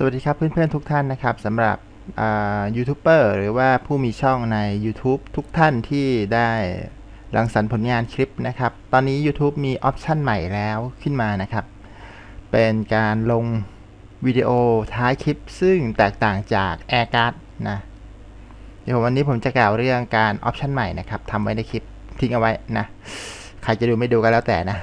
สวัสดีครับเพื่อนๆทุกท่านนะครับสำหรับยูทูบเบอร์หรือว่าผู้มีช่องใน YouTube ทุกท่านที่ได้รังสรรค์ผลงานคลิปนะครับ ตอนนี้ YouTube มีออปชันใหม่แล้วขึ้นมานะครับ เป็นการลงวิดีโอท้ายคลิป ซึ่งแตกต่างจาก AirCard นะเดี๋ยววันนี้ผมจะกล่าวเรื่องการออปชันใหม่นะครับทำไว้ในคลิปทิ้งเอาไว้นะ ใครจะดูไม่ดูก็แล้วแต่นะ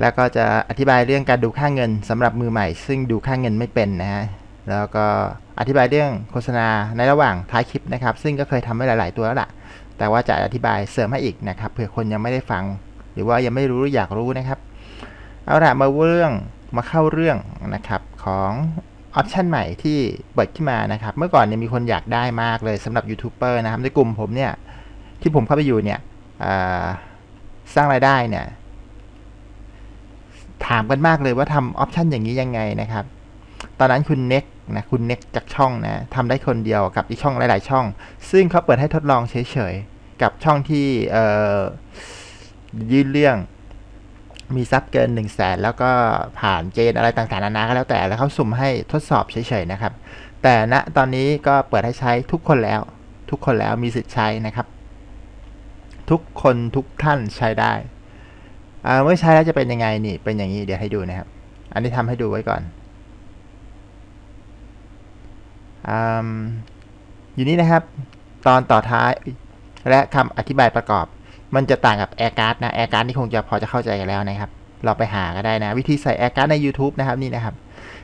แล้วก็จะอธิบายเรื่องการดูค่าเงินสำหรับมือใหม่ ซึ่งดูค่าเงินไม่เป็นนะฮะแล้วก็อธิบายเรื่องโฆษณาในระหว่างท้ายคลิปนะครับ ซึ่งก็เคยทำไว้หลาย ๆ ตัวแล้วล่ะ แต่ว่าจะอธิบายเสริมให้อีกนะครับเผื่อคนยังไม่ได้ฟัง หรือว่ายังไม่รู้อยากรู้นะครับ เอาละมาเรื่องมาเข้าเรื่องนะครับของออปชันใหม่ที่เปิดขึ้นมานะครับ เมื่อก่อนเนี่ยมีคนอยากได้มากเลยสำหรับยูทูบเบอร์นะครับในกลุ่มผมเนี่ยที่ผมเข้าไปอยู่เนี่ยสร้างรายได้เนี่ย ถามกันมากเลยว่าทำออปชันอย่างนี้ยังไงนะครับ ตอนนั้นคุณเน็กนะคุณเน็กจากช่องนะทำได้คนเดียวกับอีกช่องหลาย ๆ ช่อง ซึ่งเขาเปิดให้ทดลองเฉย ๆ กับช่องที่ยื่นเรื่องมีซับเกิน1นึ่งแสนแล้วก็ผ่านเกณฑ์อะไรต่างๆนานาก็แล้วแต่แล้วเขาสุ่มให้ทดสอบเฉยๆนะครับ แต่ณนะตอนนี้ก็เปิดให้ใช้ทุกคนแล้ว ทุกคนแล้วมีสิทธิ์ใช้นะครับ ทุกคนทุกท่านใช้ได้ เมื่อใช้แล้วจะเป็นยังไงนี่เป็นอย่างนี้เดี๋ยวให้ดูนะครับ อันนี้ทำให้ดูไว้ก่อนออยู่นี่นะครับ ตอนต่อท้ายและคำอธิบายประกอบ มันจะต่างกับ Air Card นะ Air Card นี่คงจะพอจะเข้าใจกันแล้วนะครับ เราไปหาก็ได้นะ วิธีใส่ Air Card ใน YouTube นะครับนี่นะครับ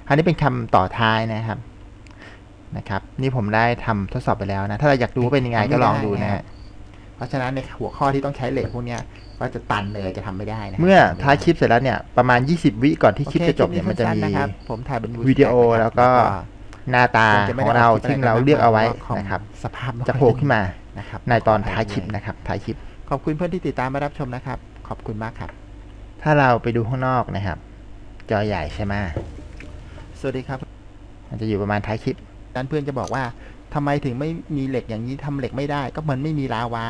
อันนี้เป็นคำต่อท้ายนะครับนะครับ นี่ผมได้ทำทดสอบไปแล้วนะ ถ้าเราอยากดูว่าเป็นยังไงก็ลองดูนะฮะ เพราะฉะนั้นในหัวข้อที่ต้องใช้เหล็กพวกนี้ก็จะตันเลยจะทำไม่ได้นะเมื่อท้ายคลิปเสร็จแล้วเนี่ยประมาณ 20 วิก่อนที่คลิปจะจบเนี่ยมันจะมีผมถ่ายเป็นวิดีโอแล้วก็หน้าตาของเราที่เราเลือกเอาไว้นะครับสภาพจะโผล่ขึ้นมานะครับในตอนท้ายคลิปนะครับท้ายคลิป ขอบคุณเพื่อนที่ติดตามมารับชมนะครับ ขอบคุณมากครับ ถ้าเราไปดูข้างนอกนะครับ จอใหญ่ใช่ไหมสวัสดีครับ มันจะอยู่ประมาณท้ายคลิปนั้นเพื่อนจะบอกว่า ทำไมถึงไม่มีเหล็กอย่างนี้ทำเหล็กไม่ได้ ก็มันไม่มีลาวา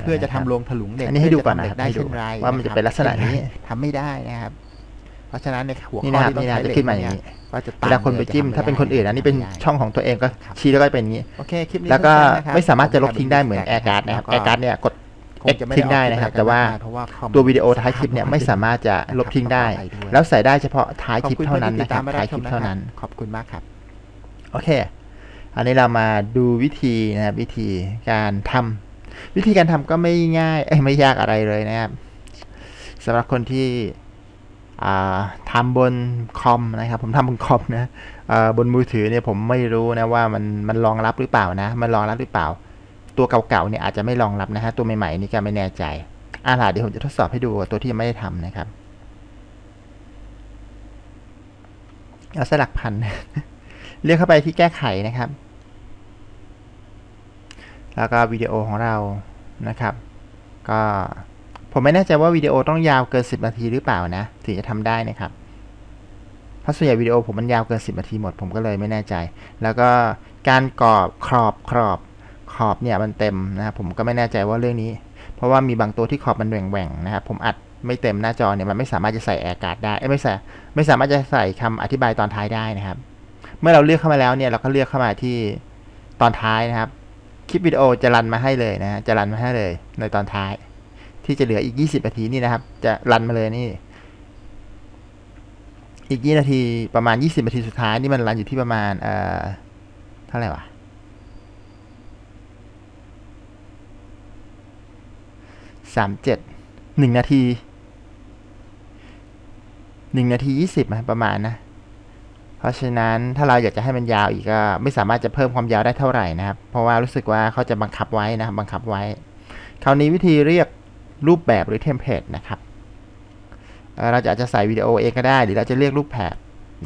เพื่อจะทำโรงถลุงเหล็กอันนี้ให้ดูก่อนนะครับได้เช่นไรว่ามันจะเป็นลักษณะนี้ทำไม่ได้นะครับ เพราะฉะนั้นในหัวข้อที่ต้องใช้เหล็กขึ้นมาอย่างนี้ว่าจะเวลาคนไปจิ้มถ้าเป็นคนอื่นอันนี้เป็นช่องของตัวเองก็ชี้แล้วก็เป็นอย่างนี้โอเคคลิปนี้แล้วก็ไม่สามารถจะลบทิ้งได้เหมือนแอร์การ์ดนะครับแอร์การ์ดเนี่ยกดเอ็กทิ้งได้นะครับ แต่ว่าตัววิดีโอท้ายคลิปเนี่ยไม่สามารถจะลบทิ้งได้ แล้วใส่ได้เฉพาะท้ายคลิปเท่านั้นนะครับท้ายคลิปเท่านั้น ขอบคุณมากครับ โอเค อันนี้เรามาดูวิธีนะครับวิธีการทำวิธีการทำก็ไม่ง่ายไม่ยากอะไรเลยนะครับสำหรับคนที่ทำบนคอมนะครับ ผมทำบนคอมนะบนมือถือเนี่ยผมไม่รู้นะว่ามันมันรองรับหรือเปล่านะ มันรองรับหรือเปล่า ตัวเก่าๆเนี่ยอาจจะไม่รองรับนะฮะตัวใหม่ๆนี่ก็ไม่แน่ใจอ่าล่ะเดี๋ยวผมจะทดสอบให้ดูตัวที่ยังไม่ได้ทำนะครับเอาสลักพัน เรียกเข้าไปที่แก้ไขนะครับ แล้วก็วิดีโอของเรานะครับ ก็ผมไม่แน่ใจว่าวิดีโอต้องยาวเกิน 10 นาทีหรือเปล่านะถึงจะทำได้นะครับเพราะส่วนใหญ่วิดีโอผมมันยาวเกิน 10 นาทีหมดผมก็เลยไม่แน่ใจ แล้วก็การกรอบครอบครอบขอบเนี่ยมันเต็มนะครับผมก็ไม่แน่ใจว่าเรื่องนี้ เพราะว่ามีบางตัวที่ขอบมันแหว่งๆนะครับผมอัดไม่เต็มหน้าจอเนี่ยมันไม่สามารถจะใส่อร์การ์ดได้ไม่ใส่ไม่สามารถจะใส่คำอธิบายตอนท้ายได้นะครับ เมื่อเราเลือกเข้ามาแล้วเนี่ยเราก็เลือกเข้ามาที่ตอนท้ายนะครับ คลิปวิดีโอจะรันมาให้เลยนะจะรันมาให้เลยในตอนท้าย ที่จะเหลืออีก 20 นาทีนี่นะครับ จะรันมาเลยนี่ อีกยี่นาทีประมาณ 20 นาทีสุดท้ายนี่มันรันอยู่ที่ประมาณเอ่อเท่าไหร่วะสามเจ็ดหนึ่งนาทีหนึ่งนาทียี่สิบประมาณนะ เพราะฉะนั้นถ้าเราอยากจะให้มันยาวอีกก็ไม่สามารถจะเพิ่มความยาวได้เท่าไหร่นะครับ เพราะว่ารู้สึกว่าเขาจะบังคับไว้นะครับบังคับไว้ คราวนี้วิธีเรียกรูปแบบหรือเทมเพลตนะครับเราจะอาจจะใส่วิดีโอเองก็ได้ หรือเราจะเรียกรูปแบบ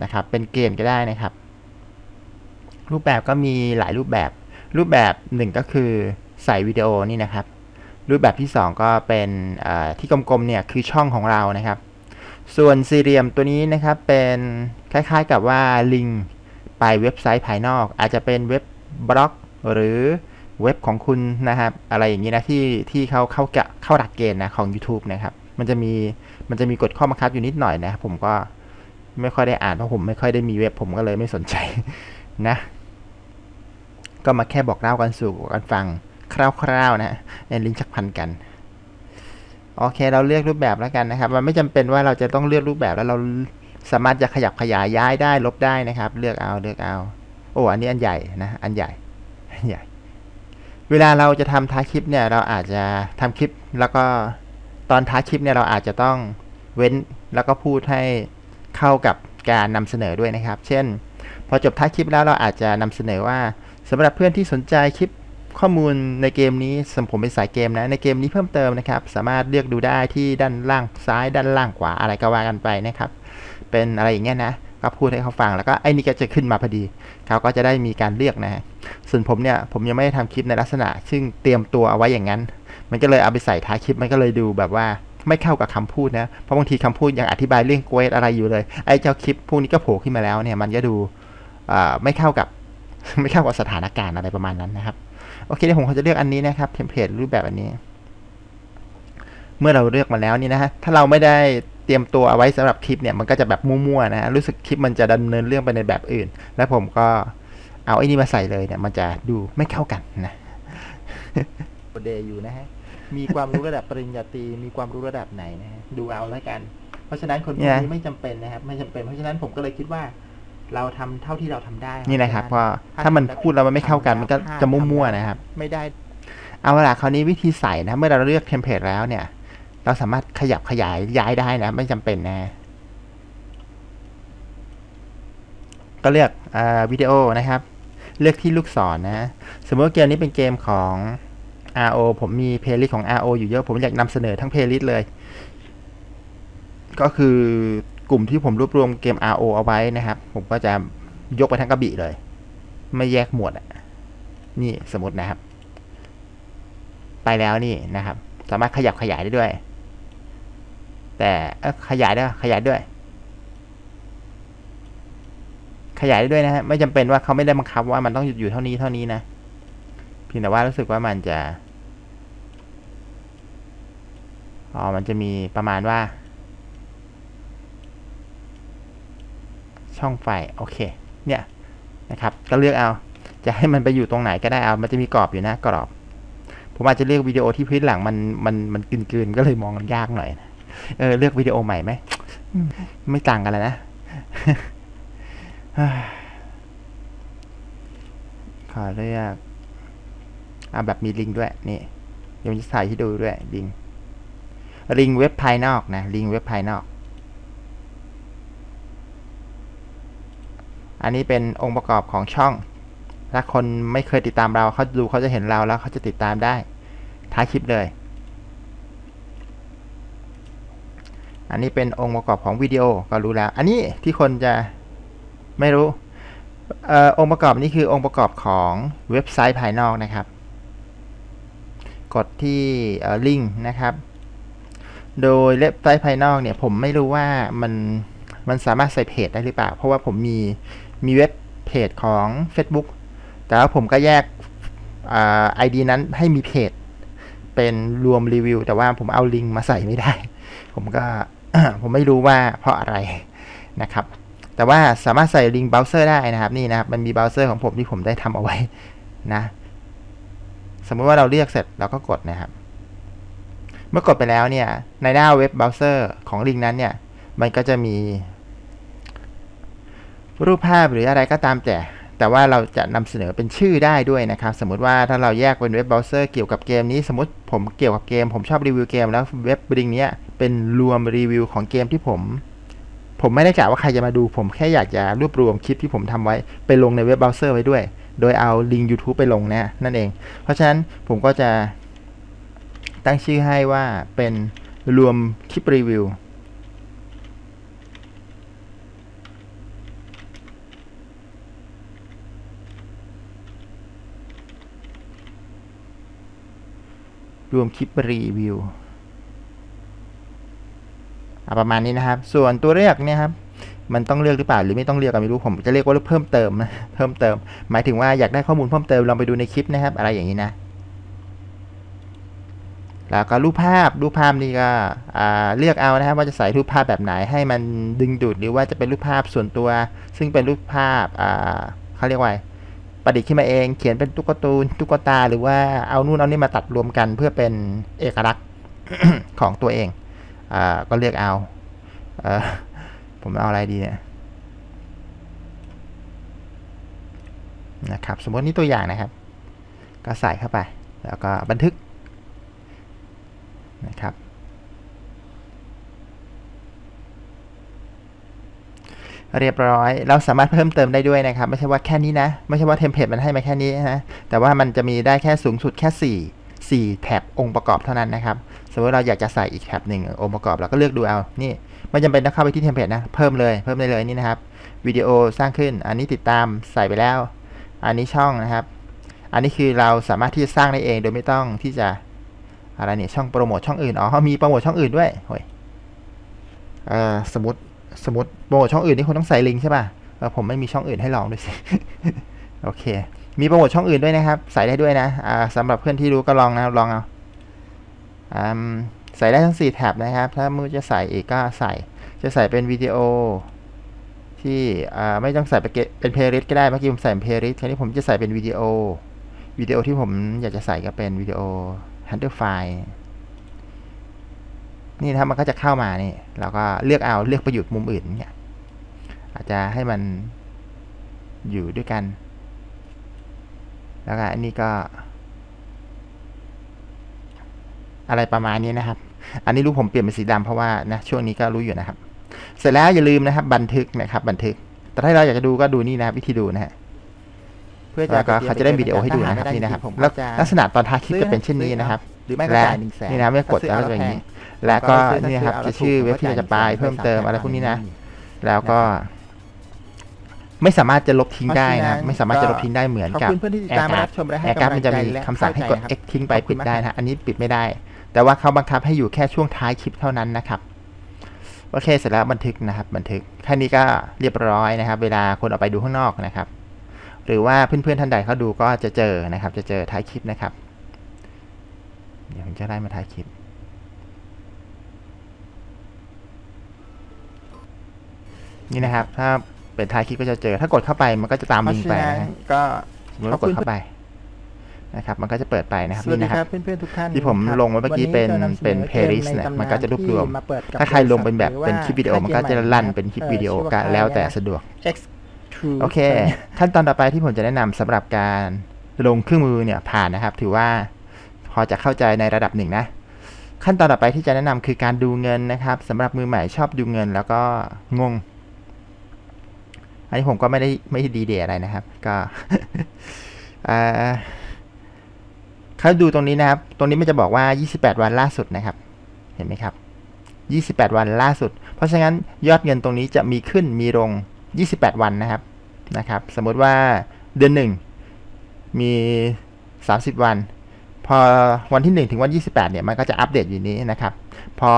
นะครับ เป็นเกณฑ์ก็ได้นะครับ รูปแบบก็มีหลายรูปแบบ รูปแบบหนึ่งก็คือใส่วิดีโอนี่นะครับ รูปแบบที่ 2 ก็เป็นที่กลมๆเนี่ยคือช่องของเรานะครับ ส่วนสี่เหลี่ยมตัวนี้นะครับเป็น คล้ายๆกับว่าลิงไปเว็บไซต์ภายนอก อาจจะเป็นเว็บบล็อก หรือเว็บของคุณนะครับ อะไรอย่างนี้นะที่ที่เขาเข้าเข้าหลักเกณฑ์นะของ YouTube นะครับ มันจะมีมันจะมีกฎข้อบังคับอยู่นิดหน่อยนะผมก็ไม่ค่อยได้อ่านเพราะผมไม่ค่อยได้มีเว็บผมก็เลยไม่สนใจนะ ก็มาแค่บอกเล่ากันสู่กันฟังคร่าวๆนะในลิงก์ชักพันกันโอเค เราเลือกรูปแบบแล้วกันนะครับ มันไม่จำเป็นว่าเราจะต้องเลือกรูปแบบแล้วเรา สามารถจะขยับขยายย้ายได้ลบได้นะครับ เลือกเอาเลือกเอาโอ้อันนี้อันใหญ่นะอันใหญ่อันใหญ่ เวลาเราจะทำท้ายคลิปเนี่ยเราอาจจะทำคลิปแล้วก็ตอนท้ายคลิปเนี่ยเราอาจจะต้องเว้นแล้วก็พูดให้เข้ากับการนำเสนอด้วยนะครับ เช่น พอจบท้ายคลิปแล้วเราอาจจะนำเสนอว่าสำหรับเพื่อนที่สนใจคลิปข้อมูลในเกมนี้สมผมเป็นสายเกมนะในเกมนี้เพิ่มเติมนะครับ สามารถเลือกดูได้ที่ด้านล่างซ้ายด้านล่างขวาอะไรก็ว่ากันไปนะครับ เป็นอะไรอย่างเงี้ยนะก็พูดให้เขาฟังแล้วก็ไอ้นี่ก็จะขึ้นมาพอดีเขาก็จะได้มีการเลือกนะส่วนผมเนี่ยผมยังไม่ได้ทำคลิปในลักษณะ ซึ่งเตรียมตัวเอาไว้อย่างนั้น มันก็เลยเอาไปใส่ท้ายคลิปมันก็เลยดูแบบว่าไม่เข้ากับคำพูดนะเพราะบางทีคำพูดยังอธิบายเรื่องเกวสอะไรอยู่เลยไอ้เจ้าคลิปพวกนี้ก็โผล่ขึ้นมาแล้วเนี่ยมันก็ดูไม่เข้ากับไม่เข้ากับสถานการณ์อะไรประมาณนั้นนะครับโอเคเดี๋ยวผมจะเลือกอันนี้นะครับเทมเพลตรูปแบบอันนี้ เมื่อเราเลือกมาแล้วนี่นะฮะถ้าเราไม่ได้ เตรียมตัวเอาไว้สำหรับคลิปเนี่ยมันก็จะแบบมั่วๆนะรู้สึกคลิปมันจะดำเนินเรื่องไปในแบบอื่น แล้วผมก็เอาไอ้นี่มาใส่เลยเนี่ย มันจะดูไม่เข้ากันนะเดย์อยู่นะฮะมีความรู้ระดับปริญญาตรีมีความรู้ระดับไหนนะฮะดูเอาแล้วกัน เพราะฉะนั้นคนพวกนี้ไม่จำเป็นนะครับ ไม่จำเป็น เพราะฉะนั้นผมก็เลยคิดว่า เราทำเท่าที่เราทำได้ นี่นะครับเพราะถ้ามันพูดแล้วมันไม่เข้ากันมันก็จะมั่วๆนะครับ ไม่ได้ เอาละคราวนี้วิธีใส่นะ เมื่อเราเลือกเทมเพลตแล้วเนี่ย เราสามารถขยับขยายย้ายได้นะ ไม่จำเป็นนะ ก็เลือกอวิดีโอนะครับ เลือกที่ลูกศรนนะ สมมติว่าเกมนี้เป็นเกมของ RO ผมมีเพลย์ลิสต์ของ RO อยู่เยอะ ผมอยากนำเสนอทั้งเพลย์ลิสต์เลย ก็คือกลุ่มที่ผมรวบรวมเกม RO เอาไว้นะครับ ผมก็จะยกไปทั้งกระบี่เลย ไม่แยกหมวดนี่สมมตินะครับ ไปแล้วนี่นะครับ สามารถขยับขยายได้ด้วย แต่ขยายได้ขยายด้วย ขยายได้ด้วยนะฮะไม่จำเป็นว่าเขาไม่ได้บังคับว่ามันต้องหยุดอยู่เท่านี้เท่านี้นะเพียงแต่ว่ารู้สึกว่ามันจะอ๋อมันจะมีประมาณว่า ช่องไฟโอเค เนี่ยนะครับ ก็เลือกเอาจะให้มันไปอยู่ตรงไหนก็ได้เอา มันจะมีกรอบอยู่นะกรอบ ผมอาจจะเลือกวิดีโอที่พื้นหลังมันมันมันกลืนๆก็เลยมองมันยากหน่อยนะ เออเลือกวิดีโอใหม่ไหม ไม่ต่างกันเลยนะ ขอเลือกเอาแบบมีลิงก์ด้วย นี่ เดี๋ยวจะใส่ให้ดูด้วยลิงก์ลิงก์เว็บภายนอกนะ ลิงก์เว็บภายนอก อันนี้เป็นองค์ประกอบของช่อง ถ้าคนไม่เคยติดตามเราเขาดูเขาจะเห็นเราแล้วเขาจะติดตามได้ ท้ายคลิปเลย อันนี้เป็นองค์ประกอบของวิดีโอก็รู้แล้ว อันนี้ที่คนจะไม่รู้อองค์ประกอบนี้คือองค์ประกอบของเว็บไซต์ภายนอกนะครับ กดที่ลิงก์นะครับ โดยเว็บไซต์ภายนอกเนี่ยผมไม่รู้ว่ามันมันสามารถใส่เพจได้หรือเปล่า เพราะว่าผมมีมีเว็บเพจของ Facebook แต่ว่าผมก็แยกไอดีนั้นให้มีเพจ เป็นรวมรีวิว แต่ว่าผมเอาลิงก์มาใส่ไม่ได้ ผมก็ ผมไม่รู้ว่าเพราะอะไรนะครับ แต่ว่าสามารถใส่ลิงก์เบราว์เซอร์ได้นะครับนี่นะครับ มันมีเบราว์เซอร์ของผมที่ผมได้ทำเอาไว้นะ สมมติว่าเราเรียกเสร็จเราก็กดนะครับ เมื่อกดไปแล้วเนี่ย ในหน้าเว็บเบราว์เซอร์ของลิงก์นั้นเนี่ย มันก็จะมี รูปภาพหรืออะไรก็ตามแต่แต่ว่าเราจะนำเสนอเป็นชื่อได้ด้วยนะครับ สมมติว่าถ้าเราแยกเป็นเว็บเบราว์เซอร์เกี่ยวกับเกมนี้ สมมติผมเกี่ยวกับเกม ผมชอบรีวิวเกมแล้วเว็บบิงนี้ เป็นรวมรีวิวของเกมที่ผม ผมไม่ได้กะว่าใครจะมาดู ผมแค่อยากจะรวบรวมคลิปที่ผมทำไว้ ไปลงในเว็บเบราว์เซอร์ไว้ด้วย โดยเอาลิงก์ YouTube ไปลงนะนั่นเอง เพราะฉะนั้นผมก็จะตั้งชื่อให้ว่าเป็นรวมคลิปรีวิวรวมคลิปรีวิว ประมาณนี้นะครับ ส่วนตัวเลือกเนี่ยครับมันต้องเลือกหรือเปล่าหรือไม่ต้องเลือกก็ไม่รู้ผมจะเรียกว่าเพิ่มเติมนะเพิ่มเติม หมายถึงว่าอยากได้ข้อมูลเพิ่มเติมลองไปดูในคลิปนะครับ อะไรอย่างนี้นะ แล้วก็รูปภาพรูปภาพนี่ก็เลือกเอานะครับ ว่าจะใส่รูปภาพแบบไหนให้มันดึงดูดหรือว่าจะเป็นรูปภาพส่วนตัว ซึ่งเป็นรูปภาพเขาเรียกว่าประดิษฐ์ขึ้นมาเอง เขียนเป็นตุ๊กตูนตุ๊กตา หรือว่าเอานู่นเอานี่มาตัดรวมกันเพื่อเป็นเอกลักษณ์ของตัวเอง อก็เลือกเอาอผมเอาอะไรดีเนี่ยนะครับ สมมตินี่ตัวอย่างนะครับ ก็ใส่เข้าไป แล้วก็บันทึกนะครับ เรียบร้อย เราสามารถเพิ่มเติมได้ด้วยนะครับ ไม่ใช่ว่าแค่นี้นะ ไม่ใช่ว่าเทมเพลตมันให้มาแค่นี้นะแต่ว่ามันจะมีได้แค่สูงสุดแค่ 4 4 แท็บองค์ประกอบเท่านั้นนะครับ มมติเราอยากจะใส่อีกแท็บหนึ่งองค์ประกอบเราก็เลือกดูเอานี่ไม่จำเป็นต้องเข้าไปที่เทมเพลตนะเพิ่มเลยเพิ่มได้เลยนี่นะครับวิดีโอสร้างขึ้น อันนี้ติดตามใส่ไปแล้ว อันนี้ช่องนะครับ อันนี้คือเราสามารถที่จะสร้างได้เองโดยไม่ต้องที่จะอะไรเนี่ยช่องโปรโมทช่องอื่นอ๋อเขามีโปรโมทช่องอื่นด้วยโอ้ยเอ่อสมมติสมมติโปรโมทช่องอื่นนี่คุณต้องใส่ลิงก์ใช่ป่ะเออผมไม่มีช่องอื่นให้ลองด้วยสิโอเค มีโปรโมทช่องอื่นด้วยนะครับ ใส่ได้ด้วยนะอ่าสำหรับเพื่อนที่รู้ก็ลองนะลองเอา ใส่ได้ทั้ง 4 แท็บนะครับ ถ้ามือจะใส่อีกก็ใส่ จะใส่เป็นวิดีโอ ที่ไม่ต้องใส่เป็นเพลย์ลิสก็ได้ เมื่อกี้ผมใส่เพลย์ลิสคราวนี้ผมจะใส่เป็นวิดีโอ วิดีโอที่ผมอยากจะใส่ก็เป็นวิดีโอ Hunter File นี่นะครับมันก็จะเข้ามานี่ เราก็เลือกเอาเลือกประยุทธ์มุมอื่นเนี่ย อาจจะให้มันอยู่ด้วยกัน แล้วก็อันนี้ก็ อะไรประมาณนี้นะครับ อันนี้รูปผมเปลี่ยนเป็นสีดำเพราะว่านะช่วงนี้ก็รู้อยู่นะครับ เสร็จแล้วอย่าลืมนะครับ บันทึกนะครับ บันทึก แต่ถ้าเราอยากจะดูก็ดูนี่นะครับวิธีดูนะฮะพื่อจะก็เขาจะได้วิดีโอให้ดูนะครับนี่นะครับแล้วลักษณะตอนท้ายคลิปจะเป็นเช่นนี้นะครับหรือไม่ก็และจ่ายหนึ่งแสนนี่นะเมื่อกดแล้วจะเป็นอย่างนี้ และก็นี่นะครับจะชื่อเว็บที่เราจะไปเพิ่มเติมอะไรพวกนี้นะ แล้วก็ ไม่สามารถจะลบทิ้งได้นะ ไม่สามารถจะลบทิ้งได้เหมือนขอบกับคุณเพื่อนที่ติดตามมารับชมและให้แอร์การ์ดกำลัมันงจะใจมีและคำสั่งให้กดเข้าใจ X ทิ้งไปขอบคุปิณดมากได้นะ อันนี้ปิดไม่ได้ แต่ว่าเขาบังคับให้อยู่แค่ช่วงท้ายคลิปเท่านั้นนะครับ โอเค เสร็จแล้วบันทึกนะครับ บันทึกแค่นี้ก็เรียบร้อยนะครับ เวลาคนเอาไปดูข้างนอกนะครับ หรือว่าเพื่อนๆท่านใดเขาดูก็จะเจอนะครับ จะเจอท้ายคลิปนะครับ เดี๋ยวผมจะได้มาท้ายคลิปนี่นะครับ ถ้าเป็นท้ายคลิปก็จะเจอ ถ้า กดเข้าไปมันก็จะตามเพราะลิงก์ฉะไปนั้นนะฮะก็สมมติว่ากดเข้าไป นะครับมันก็จะเปิดไปนะครับสวัสนี่ดีนะคครัรับบเพื่อนๆทุกท่านที่ผมครับลงไว้เมื่อกี้วัเป็นจะำสอเป็นกม playlist เนี่ยใตำมันก็จะรวบรวมที่าเปิดกับถ้าใครลงเป็นแบบหรือว่าเป็นคลิปวิดีโอมันก็จะลั่นเป็นคลิปวิดีโอก็แล้วแต่สะดวก X True โอเค ขั้นตอนต่อไปที่ผมจะแนะนำสำหรับการลงเครื่องมือเนี่ยผ่านนะครับ ถือว่าพอจะเข้าใจในระดับหนึ่งนะ ขั้นตอนต่อไปที่จะแนะนำคือการดูเงินนะครับสำหรับมือใหม่ชอบดูเงินแล้วก็งง อันนี้ผมก็ไม่ได้ไม่ได้ดีเดย์อะไรนะครับ ก็ เขาดูตรงนี้นะครับ ตรงนี้มันจะบอกว่า 28 วันล่าสุดนะครับ เห็นไหมครับ 28 วันล่าสุด เพราะฉะนั้นยอดเงินตรงนี้จะมีขึ้นมีลง 28 วันนะครับ นะครับ สมมติว่าเดือนหนึ่งมี 30 วัน พอวันที่ 1 ถึงวัน 28 เนี่ย มันก็จะอัปเดตอยู่นี้นะครับ พอ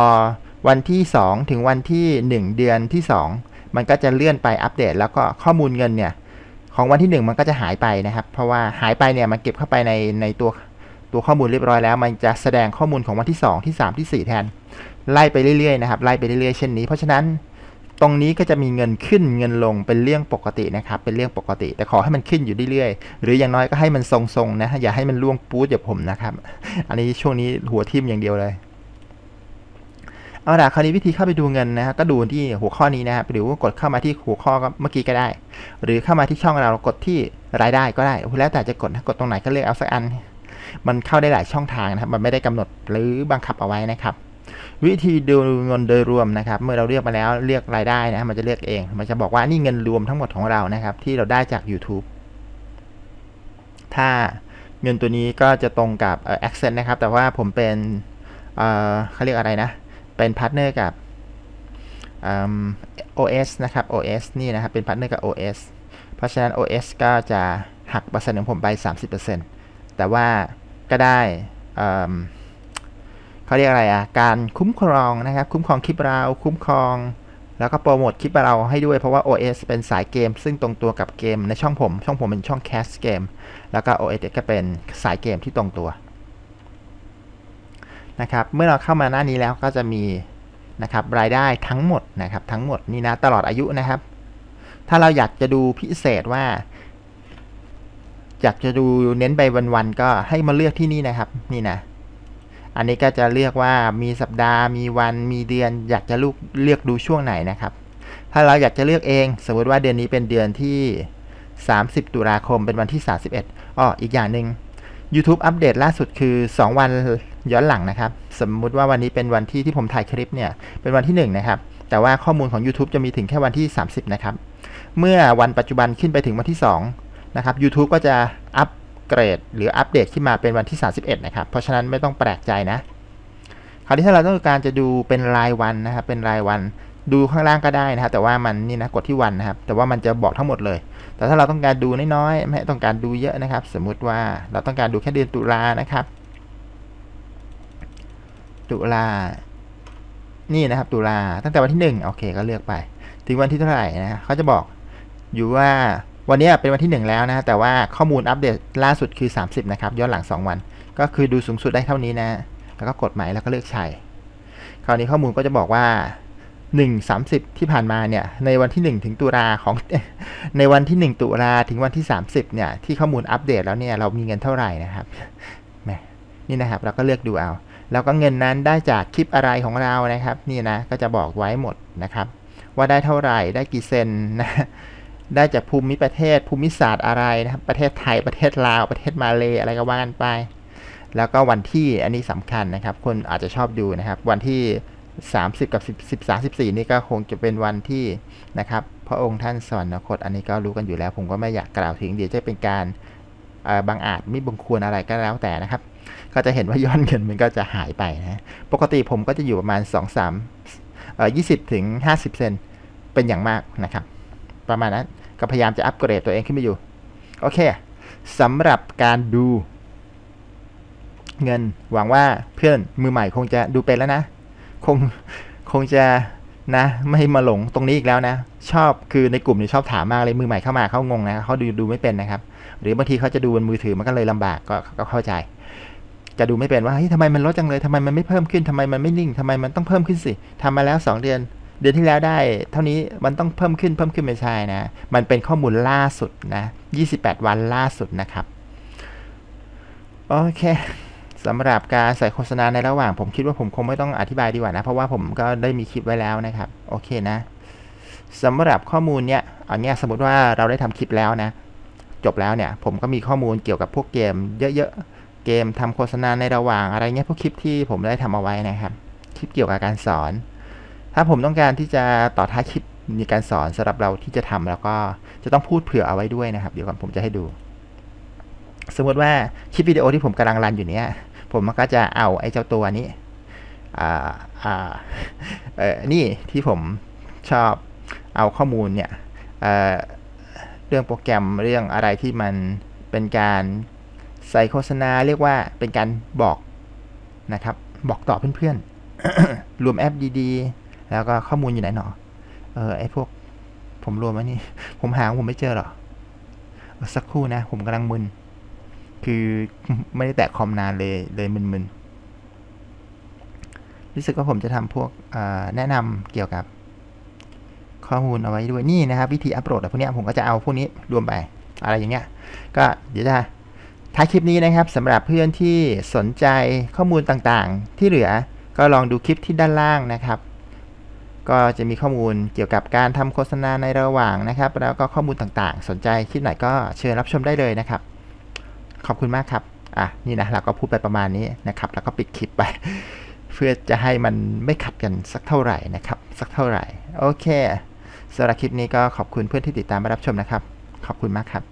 วันที่ 2 ถึงวันที่ 1 เดือนที่ 2 มันก็จะเลื่อนไปอัปเดต แล้วก็ข้อมูลเงินเนี่ย ของวันที่ 1 มันก็จะหายไปนะครับ เพราะว่าหายไปเนี่ย มันเก็บเข้าไปในในตัว ตัวข้อมูลเรียบร้อยแล้ว มันจะแสดงข้อมูลของวันที่ 2 ที่ 3 ที่ 4 แทน ไล่ไปเรื่อยๆนะครับ ไล่ไปเรื่อยๆ เช่นนี้ เพราะฉะนั้นตรงนี้ก็จะมีเงินขึ้นเงินลงเป็นเรื่องปกตินะครับ เป็นเรื่องปกติ แต่ขอให้มันขึ้นอยู่เรื่อยๆ หรืออย่างน้อยก็ให้มันทรงๆนะ อย่าให้มันล่วงปู๊ดอย่าผมนะครับ อันนี้ช่วงนี้หัวทิ่มอย่างเดียวเลยเอาล่ะคราวนี้วิธีเข้าไปดูเงินนะฮะก็ดูที่หัวข้อนี้นะครับหรือว่ากดเข้ามาที่หัวข้อก็เมื่อกี้ก็ได้ หรือเข้ามาที่ช่องเรากดที่รายได้ก็ได้แล้วแต่จะกดนะกดตรงไหนก็เลือกเอาสักอัน มันเข้าได้หลายช่องทางนะครับ มันไม่ได้กำหนดหรือบังคับเอาไว้นะครับ วิธีดูเงินโดยรวมนะครับ เมื่อเราเรียกมาแล้วเรียกรายได้นะมันจะเรียกเอง มันจะบอกว่านี่เงินรวมทั้งหมดของเรานะครับ ที่เราได้จาก YouTube ถ้าเงินตัวนี้ก็จะตรงกับเอ่อ Accent นะครับ แต่ว่าผมเป็นเอ่อเขาเรียกอะไรนะ เป็นพาร์ทเนอร์กับอืม OS นะครับ OS นี่นะครับ เป็นพาร์ทเนอร์กับ OS เพราะฉะนั้น OS ก็จะหักเปอร์เซ็นต์ของผมไป 30% แต่ว่าก็ได้เขาเรียกอะไรอะ การคุ้มครองนะครับ คุ้มครองคลิปเรา คุ้มครอง แล้วก็โปรโมทคลิปเราให้ด้วยเพราะว่า OS เป็นสายเกม ซึ่งตรงตัวกับเกมในช่องผม ช่องผมเป็นช่อง Cast เกม แล้วก็ OS ก็เป็นสายเกมที่ตรงตัวนะครับ เมื่อเราเข้ามาหน้านี้แล้วก็จะมีนะครับรายได้ทั้งหมดนะครับทั้งหมดนี่นะตลอดอายุนะครับ ถ้าเราอยากจะดูพิเศษว่า อยากจะดูเน้นไปวันๆก็ให้มาเลือกที่นี่นะครับ นี่นะ อันนี้ก็จะเลือกว่ามีสัปดาห์ มีวัน มีเดือน อยากจะลูกเลือกดูช่วงไหนนะครับ ถ้าเราอยากจะเลือกเอง สมมติว่าเดือนนี้เป็นเดือนที่ 30 ตุลาคมเป็นวันที่ 31อ้ออีกอย่างหนึ่ง YouTube อัปเดตล่าสุดคือ 2 วันย้อนหลังนะครับ สมมุติว่าวันนี้เป็นวันที่ที่ผมถ่ายคลิปเนี่ย เป็นวันที่ 1 นะครับ แต่ว่าข้อมูลของ YouTube จะมีถึงแค่วันที่ 30 นะครับ เมื่อวันปัจจุบันขึ้นไปถึงวันที่ 2 นะครับ YouTube ก็จะอัปเกรด หรืออัปเดตขึ้นมาเป็นวันที่ 31 นะครับ เพราะฉะนั้นไม่ต้องแปลกใจนะ คราวนี้ถ้าเราต้องการจะดูเป็นรายวันนะครับ เป็นรายวัน ดูข้างล่างก็ได้นะครับ แต่ว่ามันนี่นะกดที่วันนะครับ แต่ว่ามันจะบอกทั้งหมดเลย แต่ถ้าเราต้องการดูน้อยๆ ไม่ต้องการดูเยอะนะครับ สมมุติว่าเราต้องการดูแค่เดือนตุลานะครับ ตุลา นี่นะครับ ตุลา ตั้งแต่วันที่หนึ่งโอเค ก็เลือกไป ถึงวันที่เท่าไหร่นะเขาจะบอกอยู่ว่า วันนี้เป็นวันที่หนึ่งแล้วนะแต่ว่าข้อมูลอัปเดตล่าสุดคือ 30 นะครับ ย้อนหลัง 2 วัน ก็คือดูสูงสุดได้เท่านี้นะ แล้วก็กดหมายแล้วก็เลือกใช้ คราวนี้ข้อมูลก็จะบอกว่า 1 30 ที่ผ่านมาเนี่ย ในวันที่ 1 ถึงตุลาของ ในวันที่ 1 ตุลาถึงวันที่ 30 เนี่ย ที่ข้อมูลอัปเดตแล้วเนี่ย เรามีเงินเท่าไหร่นะครับแมนี่นะครับ เราก็เลือกดูเอา แล้วก็เงินนั้นได้จากคลิปอะไรของเรานะครับ นี่นะ ก็จะบอกไว้หมดนะครับ ว่าได้เท่าไหร่ ได้กี่เซนนะ ได้จากภูมิประเทศภูมิศาสตร์อะไรนะครับ ประเทศไทยประเทศลาวประเทศมาเลอะไรก็ว่ากันไป แล้วก็วันที่อันนี้สำคัญนะครับ คนอาจจะชอบดูนะครับ วันที่ 30 กับ 10 13 14 นี่ก็คงจะเป็นวันที่นะครับ พระองค์ท่านสวรรคตอันนี้ก็รู้กันอยู่แล้ว ผมก็ไม่อยากกล่าวถึงเดี๋ยวจะเป็นการบางอาจไม่บังควรอะไรก็แล้วแต่นะครับ ก็จะเห็นว่ายอดเงินมันก็จะหายไปนะปกติผมก็จะอยู่ประมาณ 2 3เอ่อ20ถึง50 เซนเป็นอย่างมากนะครับ ประมาณนั้น ก็พยายามจะอัปเกรดตัวเองขึ้นไปอยู่ โอเคสำหรับการดู เงินหวังว่าเพื่อนมือใหม่คงจะดูเป็นแล้วนะ คงคงจะนะ ไม่มาหลงตรงนี้อีกแล้วนะ ชอบคือในกลุ่มนี้ชอบถามมากเลยมือใหม่เข้ามาเขางงนะเขาดูดูไม่เป็นนะครับ หรือบางทีเขาจะดูบนมือถือมันก็เลยลำบากก็ก็เข้าใจ จะดูไม่เป็นว่าเฮ้ยทำไมมันลดจังเลยทำไมมันไม่เพิ่มขึ้นทำไมมันไม่นิ่งทำไมมันต้องเพิ่มขึ้นสิทำมาแล้ว 2 เดือน เดือนที่แล้วได้ เท่านี้มันต้องเพิ่มขึ้นเพิ่มขึ้นไม่ใช่นะ มันเป็นข้อมูลล่าสุดนะ 28 วันล่าสุดนะครับ โอเคสำหรับการใส่โฆษณาในระหว่าง ผมคิดว่าผมคงไม่ต้องอธิบายดีกว่านะ เพราะว่าผมก็ได้มีคลิปไว้แล้วนะครับ โอเคนะสำหรับข้อมูลเนี่ยอันนี้สมมติว่าเราได้ทำคลิปแล้วนะ จบแล้วเนี่ย ผมก็มีข้อมูลเกี่ยวกับพวกเกม เยอะๆ เกมทำโฆษณาในระหว่างอะไรเงี้ยพวกคลิปที่ผมได้ทำเอาไว้นะครับ คลิปเกี่ยวกับการสอน ถ้าผมต้องการที่จะต่อท้ายคลิปมีการสอนสำหรับเราที่จะทำแล้วก็จะต้องพูดเผื่อเอาไว้ด้วยนะครับ เดี๋ยวก่อนผมจะให้ดู สมมติว่าคลิปวิดีโอที่ผมกำลังรันอยู่เนี้ยผมก็จะเอาไอ้เจ้าตัวนี้อ่าอ่าเออนี่ที่ผมชอบเอาข้อมูลเนี่ยเเรื่องโปรแกรมเรื่องอะไรที่มันเป็นการใส่โฆษณาเรียกว่าเป็นการบอกนะครับ บอกต่อเพื่อนๆรวมแอปดีๆ แล้วก็ข้อมูลอยู่ไหนหนอ เออไอพวกผมรวมไว้นี่ ผมหาผมไม่เจอหรอ สักครู่นะ ผมกำลังมึน คือไม่ได้แตะคอมนานเลยเลยมึนๆ รู้สึกว่าผมจะทำพวกแนะนำเกี่ยวกับข้อมูลเอาไว้ด้วยนี่นะครับ วิธีอัปโหลดพวกนี้ผมก็จะเอาพวกนี้รวมไปอะไรอย่างเงี้ย ก็เดี๋ยวจะท้ายคลิปนี้นะครับสำหรับเพื่อนที่สนใจข้อมูลต่างๆ ที่เหลือก็ลองดูคลิปที่ด้านล่างนะครับ ก็จะมีข้อมูลเกี่ยวกับการทำโฆษณาในระหว่างนะครับ แล้วก็ข้อมูลต่างๆ สนใจคลิปไหนก็เชิญรับชมได้เลยนะครับ ขอบคุณมากครับอะนี่นะเราก็พูดไปประมาณนี้นะครับ แล้วก็ปิดคลิปไป เพื่อจะให้มันไม่ขัดกันสักเท่าไหร่นะครับ สักเท่าไหร่ โอเคสำหรับคลิปนี้ก็ขอบคุณเพื่อนที่ติดตามมารับชมนะครับ ขอบคุณมากครับ